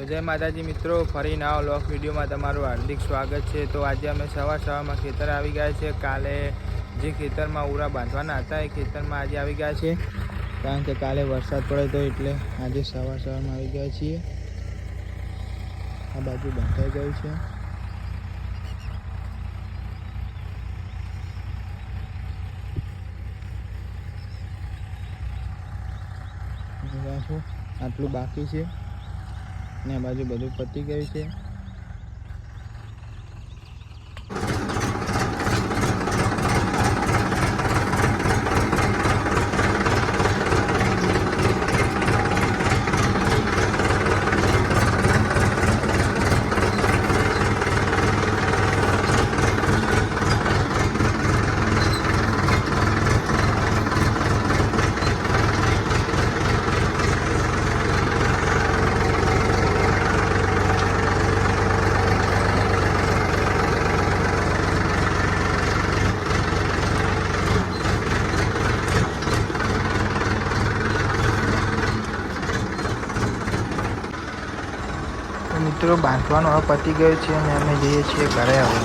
તો જય માતાજી મિત્રો, ફરી નવા લોક વિડીયોમાં તમારું હાર્દિક સ્વાગત છે. તો આજે અમે સવાર સવારમાં ખેતર આવી ગયા છે. કાલે જે ખેતરમાં ઉરા બાંધવાના હતા એ ખેતરમાં આજે આવી ગયા છે. કારણ કે કાલે વરસાદ પડ્યો હતો એટલે આજે સવાર સવારમાં આવી ગયા છીએ. આ બાજુ બંધાઈ ગયું છે. આટલું બાકી છે. ને બાજુ બધું પતી ગયું છે. મિત્રો બાંધવાનો હવે પતી ગયો છે અને અમે જઈએ છીએ ઘરે હવે.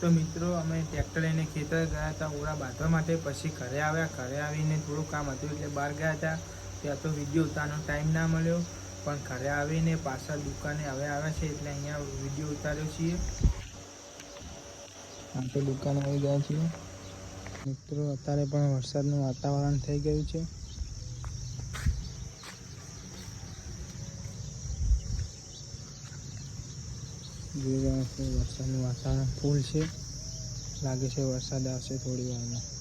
તો મિત્રો, અમે ટ્રેક્ટર લઈને ખેતર ગયા હતા ઓળા બાંધવા માટે. પછી ઘરે આવ્યા, ઘરે આવીને થોડું કામ હતું એટલે બહાર ગયા હતા. ત્યાં તો વીડિયો ઉતારવાનો ટાઈમ ના મળ્યો. પણ ઘરે આવીને પાછા દુકાને હવે આવ્યા છે એટલે અહીંયા વીડિયો ઉતાર્યો છીએ. આ તો દુકાને આવી ગયા છીએ. મિત્રો, અત્યારે પણ વરસાદનું વાતાવરણ થઈ ગયું છે. જોઈ રહ્યા છો વરસાદનું વાતાવરણ ફૂલ છે. લાગે છે વરસાદ આવશે થોડી વારમાં.